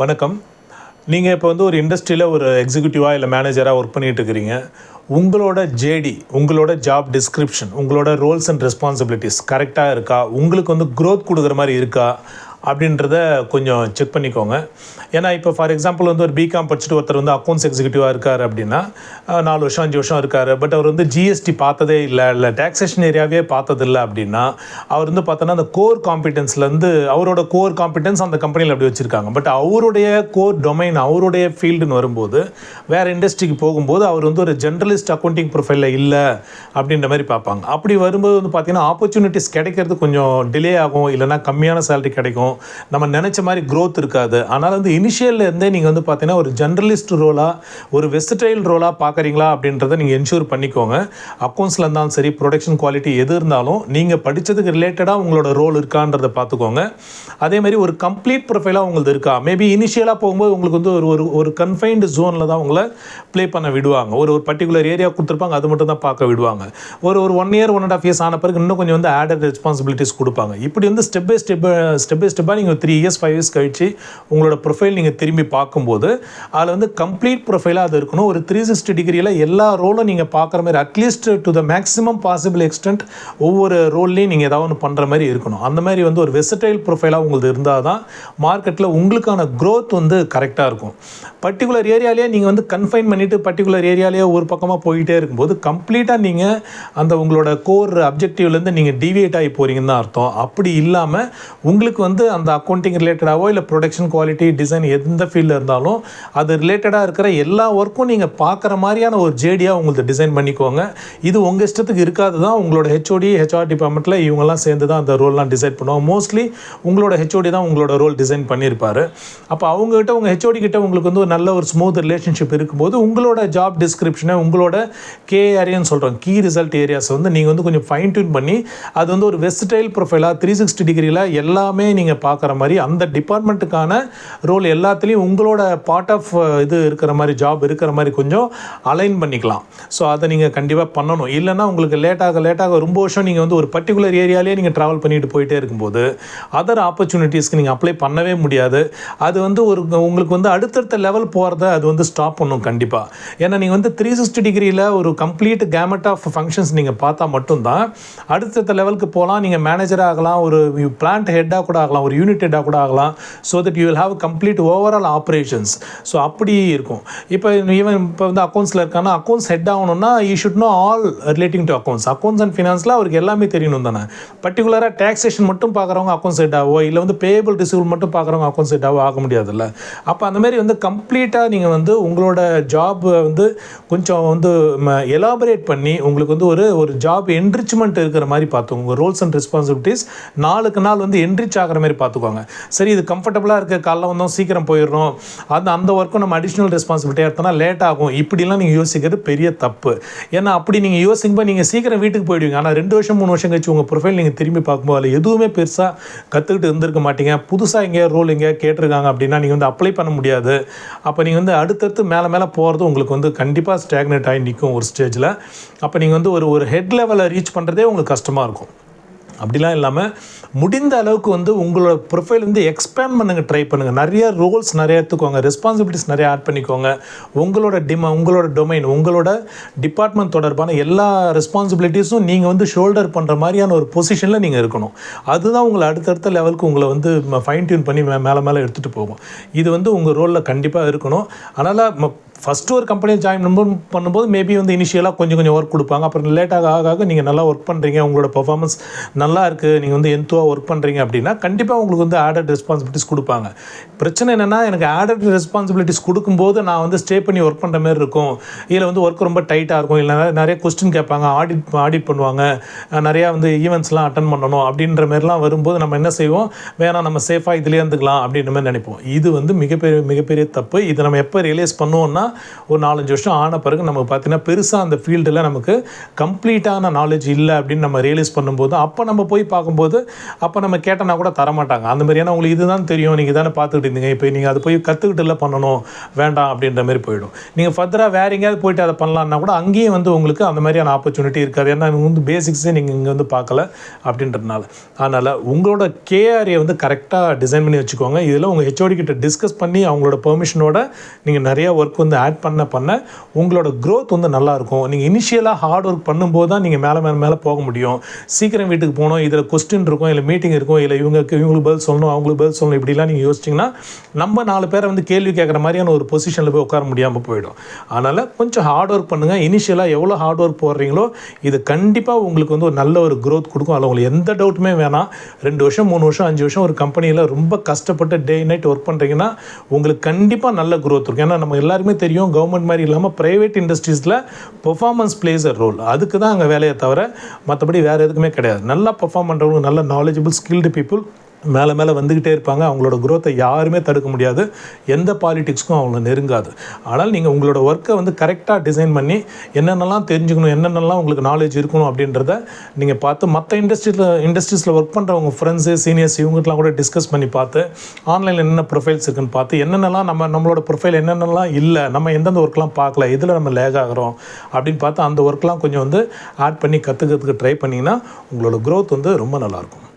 வணக்கம். நீங்கள் இப்போ வந்து ஒரு இண்டஸ்ட்ரியில் ஒரு எக்ஸிக்யூட்டிவாக இல்லை மேனேஜராக ஒர்க் பண்ணிகிட்டு இருக்கிறீங்க. உங்களோட ஜேடி உங்களோட ஜாப் டிஸ்கிரிப்ஷன் உங்களோட ரோல்ஸ் அண்ட் ரெஸ்பான்சிபிலிட்டிஸ் கரெக்டாக இருக்கா? உங்களுக்கு வந்து க்ரோத் கொடுக்குற மாதிரி இருக்கா? அப்படின்றத கொஞ்சம் செக் பண்ணிக்கோங்க. ஏன்னா இப்போ ஃபார் எக்ஸாம்பிள் வந்து ஒரு பிகாம் படிச்சுட்டு ஒருத்தர் வந்து அக்கௌண்ட்ஸ் எக்ஸிக்யூட்டிவாக இருக்கார் அப்படின்னா நாலு வருஷம் அஞ்சு வருஷம் இருக்கார். பட் அவர் வந்து ஜிஎஸ்டி பார்த்ததே இல்லை இல்லை டேக்ஸேஷன் ஏரியாவே பார்த்ததில்ல அப்படின்னா அவர் வந்து பார்த்தோன்னா அந்த கோர் காம்பிடன்ஸ்லேருந்து அவரோட கோர் காம்பிடென்ஸ் அந்த கம்பெனியில் அப்படி வச்சுருக்காங்க. பட் அவருடைய கோர் டொமைன் அவருடைய ஃபீல்டுன்னு வரும்போது வேறு இண்டஸ்ட்ரிக்கு போகும்போது அவர் வந்து ஒரு ஜென்ரலிஸ்ட் அக்கௌண்டிங் ப்ரொஃபைலில் இல்லை அப்படின்ற மாதிரி பார்ப்பாங்க. அப்படி வரும்போது வந்து பார்த்திங்கன்னா ஆப்பர்ச்சுனிட்டிஸ் கிடைக்கிறது கொஞ்சம் டிலே ஆகும். இல்லைன்னா கம்மியான சேலரி கிடைக்கும். நம்ம நினச்ச மாதிரி க்ரோத் இருக்காது. ஆனால் வந்து இனிஷியல்ல இருந்தே நீங்கள் வந்து பார்த்தீங்கன்னா ஒரு ஜெர்னலிஸ்ட் ரோலாக ஒரு வெஸ்டைல் ரோலாக பார்க்குறீங்களா அப்படின்றத நீங்கள் என்ஷூர் பண்ணிக்கோங்க. அக்கௌண்ட்ஸில் இருந்தாலும் சரி ப்ரொடக்ஷன் குவாலிட்டி எது இருந்தாலும் நீங்கள் படித்ததுக்கு ரிலேட்டடாக உங்களோட ரோல் இருக்கான்றதை பார்த்துக்கோங்க அதே மாதிரி ஒரு கம்ப்ளீட் ப்ரொஃபைலாக உங்களுக்கு இருக்கா? மேபி இனிஷியலாக போகும்போது உங்களுக்கு வந்து ஒரு ஒரு ஒரு கன்ஃபைன்டு ஜோனில் தான் உங்களை ப்ளே பண்ண விடுவாங்க. ஒரு ஒரு பர்டிகுலர் ஏரியா கொடுத்துருப்பாங்க அது மட்டும் தான் பார்க்க விடுவாங்க. ஒரு ஒரு one year one and half years ஆன பிறகு இன்னும் கொஞ்சம் வந்து ஆடட் ரெஸ்பான்சிபிலிட்டிஸ் கொடுப்பாங்க. இப்படி வந்து step by step step by ஸ்டெப்பாக நீங்கள் த்ரீ இயர்ஸ் ஃபைவ் இயர்ஸ் கழிச்சு உங்களோட ப்ரொஃபைல் நீங்கள் திரும்பி பார்க்கும்போது அதில் வந்து கம்ப்ளீட் ப்ரொஃபைலாக அது இருக்கணும். ஒரு த்ரீ சிக்ஸ்டி டிகிரியில் எல்லா ரோலும் நீங்கள் பார்க்குற மாதிரி at least to the maximum possible extent ஒவ்வொரு ரோல்லையும் நீங்கள் ஏதாவது ஒன்று பண்ணுற மாதிரி இருக்கணும். அந்த மாதிரி வந்து ஒரு வெசடைல் ப்ரொஃபைலாக உங்களுக்கு இருந்தால் தான் மார்க்கெட்டில் உங்களுக்கான க்ரோத் வந்து கரெக்டாக இருக்கும். பர்டிகுலர் ஏரியாலேயே நீங்கள் வந்து கன்ஃபைன் பண்ணிவிட்டு பர்டிகுலர் ஏரியாலேயே ஒரு பக்கமாக போயிட்டே இருக்கும்போது கம்ப்ளீட்டாக நீங்கள் அந்த உங்களோட கோர் அப்ஜெக்டிவ்லேருந்து நீங்கள் டிவியேட் ஆகி போகிறீங்கன்னு தான் அர்த்தம். அப்படி இல்லாமல் உங்களுக்கு வந்து அந்த அக்கௌண்டிங் ரிலேட்டடாகவோ இல்லை ப்ரொடக்ஷன் குவாலிட்டி டிசைன் எந்த ஃபீல்டில் இருந்தாலும் அது ரிலேட்டடாக இருக்கிற எல்லா ஒர்க்கும் நீங்கள் பார்க்குற மாதிரியான ஒரு ஜேடியாக உங்களுக்கு டிசைன் பண்ணிக்கோங்க. இது உங்கள் இஷ்டத்துக்கு இருக்காது தான் உங்களோட ஹெச்ஓடி ஹெச்ஆர் டிபார்ட்மெண்ட்டில் இவங்கெல்லாம் சேர்ந்து தான் அந்த ரோல்லாம் டிசைட் பண்ணுவாங்க. மோஸ்ட்லி உங்களோட ஹெச்ஓடி தான் உங்களோட ரோல் டிசைன் பண்ணியிருப்பாரு. அப்போ அவங்ககிட்ட உங்கள் ஹெச்ஓடி கிட்ட உங்களுக்கு வந்து ஒரு நல்ல ஒரு ஸ்மூத் ரிலேஷன்ஷிப் இருக்கும்போது உங்களோட ஜாப் டிஸ்கிரிப்ஷனை உங்களோட கேஆர்ஏன்னு சொல்கிறோம் கீ ரிசல்ட் ஏரியாஸ் வந்து நீங்கள் வந்து கொஞ்சம் ஃபைன் டியூன் பண்ணி அது வந்து ஒரு வெஸ்டைல் ப்ரொஃபைலாக த்ரீ சிக்ஸ்டி டிகிரியில் எல்லாமே நீங்கள் பார்க்குற மாதிரி அந்த டிபார்ட்மெண்ட்டுக்கான ரோல் எல்லாத்துலேயும் உங்களோட பார்ட் ஆஃப் இது இருக்கிற மாதிரி ஜாப் இருக்கிற மாதிரி கொஞ்சம் அலைன் பண்ணிக்கலாம். ஸோ அதை நீங்கள் கண்டிப்பாக பண்ணணும். இல்லைன்னா உங்களுக்கு லேட்டாக லேட்டாக ரொம்ப வருஷம் நீங்கள் வந்து ஒரு பர்டிகுலர் ஏரியாலே நீங்கள் ட்ராவல் பண்ணிட்டு போயிட்டே இருக்கும்போது அதர் ஆப்பர்ச்சுனிட்டிஸ்க்கு நீங்கள் அப்ளை பண்ணவே முடியாது. அது வந்து ஒரு உங்களுக்கு வந்து அடுத்தடுத்த லெவல் போகிறத அது வந்து ஸ்டாப் பண்ணும் கண்டிப்பாக ஏன்னா நீங்கள் வந்து த்ரீ சிக்ஸ்டி டிகிரியில் ஒரு கம்ப்ளீட் கேமட் ஆஃப் ஃபங்க்ஷன்ஸ் நீங்கள் பார்த்தா மட்டும்தான் அடுத்தடுத்த லெவலுக்கு போகலாம் நீங்கள் மேனேஜராக ஆகலாம் ஒரு பிளான்ட் ஹெட்டாக கூட ஆகலாம் ஒரு யூனிட் கூட ஆகலாம். So that you will have complete overall operations so அப்படி இருக்கும். இப்போ ஈவன் இப்போ வந்து அக்கௌண்ட்ஸில் இருக்கானா அக்கௌண்ட்ஸ் ஹெட் ஆகணும்னா you should know all relating to accounts accounts and ஃபினான்ஸில் அவருக்கு எல்லாமே தெரியணும் தானே. பர்டிகுலராக டேக்ஸேஷன் மட்டும் பார்க்குறவங்க அக்கௌண்ட்ஸ் ஹெட் ஆகோ இல்லை வந்து பேபிள் ரிசீவல் மட்டும் பார்க்குறவங்க அக்கௌண்ட்ஸ் ஹெட் ஆகோ ஆக முடியாதுல்ல. அப்போ அந்த மாதிரி வந்து கம்ப்ளீட்டாக நீங்கள் வந்து உங்களோட ஜாப் வந்து கொஞ்சம் வந்து எலாபரேட் பண்ணி உங்களுக்கு வந்து ஒரு ஒரு ஜாப் என்ரிச்மெண்ட் இருக்கிற மாதிரி பார்த்துக்கோங்க உங்கள் ரோல்ஸ் அண்ட் ரெஸ்பான்சிபிலிட்டிஸ் நாளுக்கு நாள் வந்து என்ரிச் ஆகிற மாதிரி பார்த்துக்கோங்க சரி இது கம்ஃபர்டபுளாக இருக்க காலைல வந்தோம் சீக்கிரம் போயிடுறோம் அந்த அந்த ஒர்க்கும் நம்ம அடிஷ்னல் ரெஸ்பான்சிபிலிட்டியாக எடுத்தோம்னா லேட் ஆகும். இப்படிலாம் நீங்கள் யோசிக்கிறது பெரிய தப்பு. ஏன்னா அப்படி நீங்கள் யோசிக்கும்போது நீங்கள் சீக்கிரம் வீட்டுக்கு போயிடுவீங்க. ஆனால் ரெண்டு வருஷம் மூணு வருஷம் கழிச்சு உங்கள் ப்ரொஃபைல் நீங்கள் திரும்பி பார்க்கும்போது அதில் எதுவுமே பெருசாக கற்றுக்கிட்டு இருந்திருக்க மாட்டீங்க. புதுசாக எங்கேயா ரோல் எங்கேயா கேட்டிருக்காங்க அப்படின்னா நீங்கள் வந்து அப்ளை பண்ண முடியாது. அப்போ நீங்கள் வந்து அடுத்தடுத்து மேலே மேலே போகிறது உங்களுக்கு வந்து கண்டிப்பாக ஸ்டாக்னேட் ஆகி நிற்கும் ஒரு ஸ்டேஜில் அப்போ நீங்கள் வந்து ஒரு ஒரு ஹெட் லெவலை ரீச் பண்ணுறதே உங்களுக்கு கஷ்டமாக இருக்கும். அப்படிலாம் இல்லாமல் முடிந்த அளவுக்கு வந்து உங்களோட ப்ரொஃபைல் வந்து எக்ஸ்பேண்ட் பண்ணுங்கள் ட்ரை பண்ணுங்கள் நிறைய ரோல்ஸ் நிறைய எடுத்துக்கோங்க. ரெஸ்பான்சிபிலிட்டிஸ் நிறைய ஆட் பண்ணிக்கோங்க. உங்களோட டிம உங்களோட டொமைன் உங்களோட டிபார்ட்மெண்ட் தொடர்பான எல்லா ரெஸ்பான்சிபிலிட்டிஸும் நீங்கள் வந்து ஷோல்டர் பண்ணுற மாதிரியான ஒரு பொசிஷனில் நீங்கள் இருக்கணும். அதுதான் உங்களை அடுத்தடுத்த லெவலுக்கு உங்களை வந்து ஃபைன் டியூன் பண்ணி மே- மேலே மேலே எடுத்துகிட்டு போகும். இது வந்து உங்கள் ரோலில் கண்டிப்பாக இருக்கணும். அதனால் ஃபஸ்ட்டு ஒரு கம்பெனியில் ஜாயின் பண்ணும்போது பண்ணும்போது மேபி வந்து இனிஷியலாக கொஞ்சம் கொஞ்சம் ஒர்க் கொடுப்பாங்க. அப்புறம் லேட்டாக ஆக ஆக நீங்கள் நல்லா ஒர்க் பண்ணுறீங்க உங்களோட பர்ஃபார்மன்ஸ் நல்லா இருக்குது நீங்கள் வந்து எந்தோவாக ஒர்க் பண்ணுறீங்க அப்படின்னா கண்டிப்பாக உங்களுக்கு வந்து ஆடட் ரெஸ்பான்சிபிலிட்டிஸ் கொடுப்பாங்க. பிரச்சனை என்னென்னா எனக்கு ஆடட் ரெஸ்பான்சிபிலிட்டிஸ் கொடுக்கும்போது நான் வந்து ஸ்டே பண்ணி ஒர்க் பண்ணுற மாதிரி இருக்கும். இதில் வந்து ஒர்க் ரொம்ப டைட்டாக இருக்கும். இல்லை நிறைய கொஸ்டின் கேட்பாங்க. ஆடிட் ஆடிட் பண்ணுவாங்க. நிறையா வந்து ஈவெண்ட்ஸ்லாம் அட்டன் பண்ணணும் அப்படின்ற மாதிரிலாம் வரும்போது நம்ம என்ன செய்வோம்? வேணாம் நம்ம சேஃபாக இதுலேயே இருந்துக்கலாம் அப்படின்ற மாதிரி நினைப்போம். இது வந்து மிகப்பெரிய மிகப்பெரிய தப்பு. இதை நம்ம எப்போ ரியலைஸ் பண்ணுவோம்னா ஒரு நாலஞ்சு வருஷம் ஆன பிறகு நமக்கு பார்த்தீங்கன்னா பெருசாக அந்த ஃபீல்டில் நமக்கு கம்ப்ளீட்டான நாலேஜ் இல்லை அப்படின்னு நம்ம ரியலைஸ் பண்ணும்போது அப்போ நம்ம போய் பார்க்கும்போது அப்போ நம்ம கேட்டனா கூட தரமாட்டாங்க. அந்த மாதிரியான உங்களுக்கு இதுதான் தெரியும் நீங்கள் தானே பார்த்துக்கிட்டு இருந்தீங்க. இப்போ நீங்கள் அதை போய் கற்றுக்கிட்டு இல்லை பண்ணணும் வேண்டாம் அப்படின்ற மாதிரி போயிடும். நீங்கள் ஃபர்தராக வேற எங்கேயாவது போயிட்டு அதை பண்ணலான்னா கூட அங்கேயும் வந்து உங்களுக்கு அந்த மாதிரியான ஆப்பர்ச்சுனிட்டி இருக்காது. ஏன்னா வந்து பேசிக்ஸே நீங்கள் இங்கே வந்து பார்க்கல அப்படின்றதுனால. அதனால் உங்களோட கேஆர்ஏ வந்து கரெக்டாக டிசைன் பண்ணி வச்சுக்கோங்க. இதில் உங்கள் ஹெச்ஓடி கிட்ட டிஸ்கஸ் பண்ணி அவங்களோட பெர்மிஷனோட நீங்கள் நிறைய ஒர்க் வந்து ஆட் பண்ண பண்ண உங்களோட க்ரோத் வந்து நல்லாயிருக்கும். நீங்கள் இனிஷியலாக ஹார்ட் ஒர்க் பண்ணும்போது தான் நீங்கள் மேலே மேலே மேலே போக முடியும். சீக்கிரம் வீட்டுக்கு போகணும் இதில் கொஸ்டின் இருக்கும் இல்லை மீட்டிங் இருக்கும் இல்லை இவங்களுக்கு இவங்களுக்கு பதில் சொல்லணும் அவங்களுக்கு பதில் சொல்லணும் இப்படிலாம் நீங்கள் யோசிச்சிங்கன்னா நம்ம நாலு பேரை வந்து கேள்வி கேட்குற மாதிரியான ஒரு பொசிஷனில் போய் உட்கார முடியாமல் போயிடும். அதனால் கொஞ்சம் ஹார்ட் ஒர்க் பண்ணுங்கள் இனிஷியலாக எவ்வளோ ஹார்ட் ஒர்க் போடுறீங்களோ இது கண்டிப்பாக உங்களுக்கு வந்து ஒரு நல்ல ஒரு க்ரோத் கொடுக்கும். அதில் உங்களுக்கு எந்த டவுட்டுமே வேணாம். ரெண்டு வருஷம் மூணு வருஷம் அஞ்சு வருஷம் ஒரு கம்பெனியில் ரொம்ப கஷ்டப்பட்டு டே நைட் ஒர்க் பண்ணுறீங்கன்னா உங்களுக்கு கண்டிப்பாக நல்ல க்ரோத் இருக்கும். ஏன்னா நம்ம எல்லாருமே தெரியும் கவர்மெண்ட் மாதிரி இல்லாமல் ப்ரைவேட் இண்டஸ்ட்ரீஸில் பெர்ஃபார்மன்ஸ் பிளேஸ் அ ரோல் அதுக்கு தான் அங்கே வேலையை தவிர மற்றபடி வேறு எதுக்குமே கிடையாது. நல்லா பெர்ஃபார்ம் பண்ணுறவங்க நல்ல நாலேஜபிள் ஸ்கில்டு பீப்புள் மேலே மேலே வந்துக்கிட்டே இருப்பாங்க. அவங்களோட குரோத்தை யாருமே தடுக்க முடியாது. எந்த பாலிட்டிக்ஸ்க்கும் அவங்கள நெருங்காது. ஆனால் நீங்கள் உங்களோட ஒர்க்கை வந்து கரெக்டாக டிசைன் பண்ணி என்னென்னலாம் தெரிஞ்சுக்கணும் என்னென்னலாம் உங்களுக்கு நாலேஜ் இருக்கணும் அப்படின்றத நீங்கள் பார்த்து மற்ற இண்டஸ்ட்ரியில் இண்டஸ்ட்ரீஸில் ஒர்க் பண்ணுறவங்க ஃப்ரெண்ட்ஸு சீனியர்ஸ் இவங்ககிட்டலாம் கூட டிஸ்கஸ் பண்ணி பார்த்து ஆன்லைனில் என்னென்ன ப்ரொஃபைல்ஸ் இருக்குன்னு பார்த்து என்னென்னலாம் நம்ம நம்மளோட ப்ரொஃபைல் என்னென்னலாம் இல்லை நம்ம எந்தெந்த ஒர்க்லாம் பார்க்கல இதில் நம்ம லேக் ஆகிறோம் அப்படின்னு பார்த்து அந்த ஒர்க்லாம் கொஞ்சம் வந்து ஆட் பண்ணி கற்றுக்கிறதுக்கு ட்ரை பண்ணிங்கன்னா உங்களோட க்ரோத் வந்து ரொம்ப நல்லாயிருக்கும்